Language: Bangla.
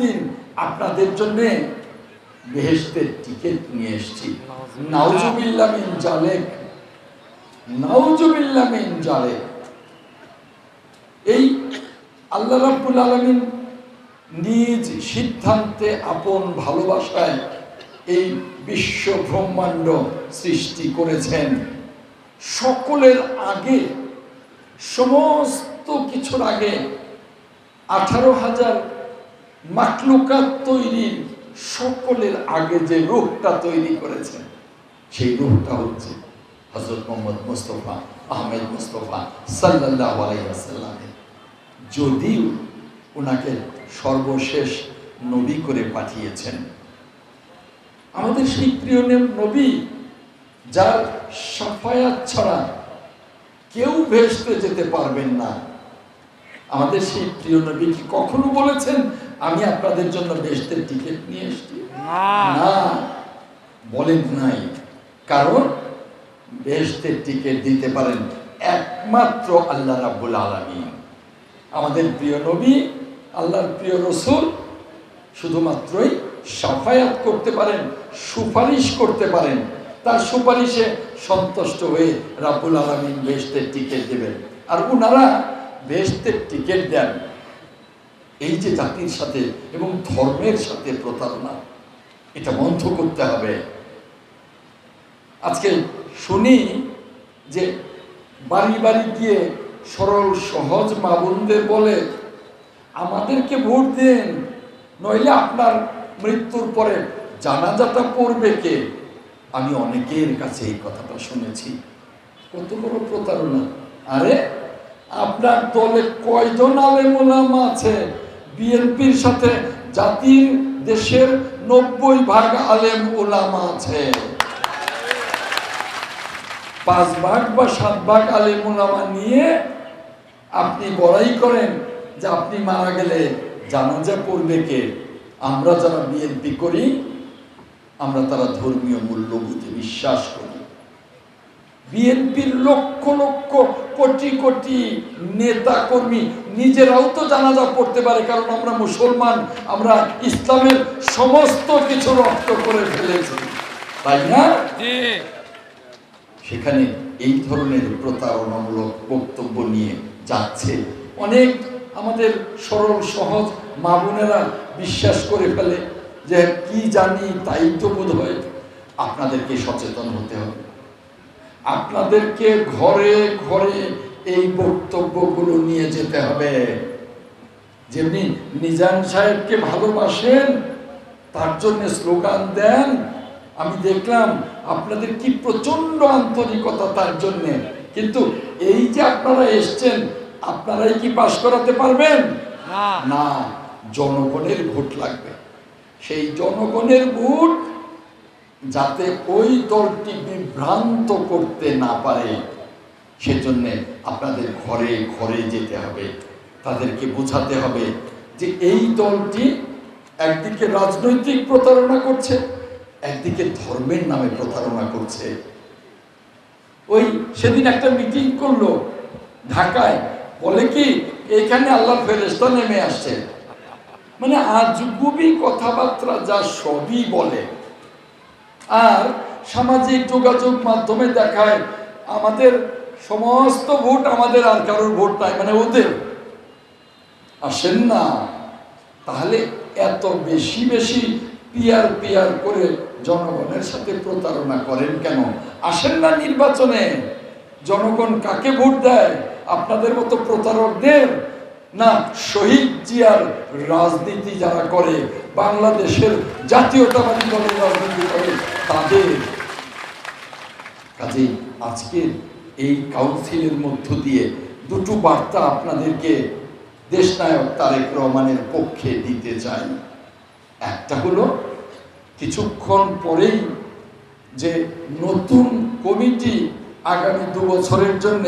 দিন। আপনাদের জন্য বেহেশতের টিকিট নিয়ে মিন জালেক। মিন জালেক। এই আল্লাহ রাব্বুল নিজ সিদ্ধান্তে আপন ভালোবাসায় এই বিশ্ব ব্রহ্মাণ্ড সৃষ্টি করেছেন। সকলের আগে, সমস্ত কিছুর আগে আঠারো হাজার মাকলুকাত তৈরির সকলের আগে যে রূপটা তৈরি করেছেন, সেই রূপটা হচ্ছে হজরত মোহাম্মদ মুস্তফা আহমেদ মুস্তফা সাল্লাহ আলাইসাল্লামের যদিও ওনাকে সর্বশেষ নবী করে পাঠিয়েছেন, আমাদের সেই প্রিয় নবী যার সাফায়াত ছাড়া কেউ ভেসতে যেতে পারবেন না। আমাদের সেই প্রিয় নবী কি কখনো বলেছেন আমি আপনাদের জন্য বেহেশতের টিকিট নিয়ে এসেছি। না বলেন নাই। কারণ বেহেশতের টিকিট দিতে পারেন একমাত্র আল্লাহ রাব্বুল আলামিন। আমাদের প্রিয় নবী আল্লাহর প্রিয় রসুল শুধুমাত্রই সাফায়াত করতে পারেন সুপারিশ করতে পারেন। তার সুপারিশে সন্তুষ্ট হয়ে রাব্বুল আলামিন বেস্টের টিকিট দেবেন। আর ওনারা বেহেশতের টিকিট দেন। এই যে জাতির সাথে এবং ধর্মের সাথে প্রতারণা, এটা বন্ধ করতে হবে। আজকে শুনি যে বাড়ি বাড়ি গিয়ে সরল, সহজ মা বোনদের বলে, আমাদেরকে ভোট দেন, নইলে আপনার মৃত্যুর পরে জানাজাটা পড়বে কে? আমি অনেকের কাছে এই কথাটা শুনেছি। কত বড় প্রতারণা। আরে, আপনার দলে কয়জন আলেম আছে? বিএনপির সাথে জাতির দেশের নব্বই ভাগ আলেম ওলামা আছে। পাঁচ ভাগ বা সাত ভাগ আলেম ওলামা নিয়ে আপনি বড়াই করেন যে আপনি মারা গেলে জানাজা পড়বে কে? আমরা যারা বিএনপি করি, আমরা তারা ধর্মীয় মূল্যবোধে বিশ্বাস করি। বিএনপির লক্ষ লক্ষ কোটি কোটি নেতা কর্মী নিজেরাও তো জানাজা পড়তে পারে কারণ আমরা মুসলমান আমরা ইসলামের সমস্ত কিছু রক্ত করে ফেলেছি। তাই না? সেখানে এই ধরনের প্রতারণামূলক বক্তব্য নিয়ে যাচ্ছে অনেক আমাদের সরল সহজ মা বোনেরা বিশ্বাস করে ফেলে যে কি জানি তাই তো বোধ হয় আপনাদেরকে সচেতন হতে হবে। আপনাদেরকে ঘরে ঘরে এই বক্তব্যগুলো নিয়ে যেতে হবে। যেমনি নিজাম সাহেবকে ভালোবাসেন তার জন্য স্লোগান দেন। আমি দেখলাম আপনাদের কি প্রচণ্ড আন্তরিকতা তার জন্য। কিন্তু এই যে আপনারা এসছেন আপনারাই কি পাশ করাতে পারবেন? না জনগণের ভোট লাগবে। সেই জনগণের ভোট যাতে ওই দলটি বিভ্রান্ত করতে না পারে, সেজন্য আপনাদের ঘরে ঘরে যেতে হবে। তাদেরকে বোঝাতে হবে যে এই দলটি একদিকে রাজনৈতিক প্রতারণা করছে, একদিকে ধর্মের নামে প্রতারণা করছে। ওই সেদিন একটা মিটিং করল ঢাকায়, বলে কি, এখানে আল্লাহ ফেরেস্তা নেমে আসছে। মানে আজগুবি কথাবার্তা যা সবই বলে। আর সামাজিক যোগাযোগ মাধ্যমে দেখায়, আমাদের সমস্ত ভোট আমাদের আর কারোর ভোট নাই মানে ওদের। আসেন না। তাহলে এত বেশি বেশি পিয়ার পিয়ার করে জনগণের সাথে প্রতারণা করেন কেন? আসেন না নির্বাচনে। জনগণ কাকে ভোট দেয়? আপনাদের মতো প্রতারকদের? না, শহীদ জিয়ার রাজনীতি যারা করে, বাংলাদেশের জাতীয়তাবাদী দলের রাজনীতি করে, তাদের কাজেই আজকের এই কাউন্সিলের মধ্য দিয়ে দুটো বার্তা আপনাদেরকে দেশনায়ক তারেক রহমানের পক্ষে দিতে চাই। একটা হলো, কিছুক্ষণ পরেই যে নতুন কমিটি আগামী দু বছরের জন্য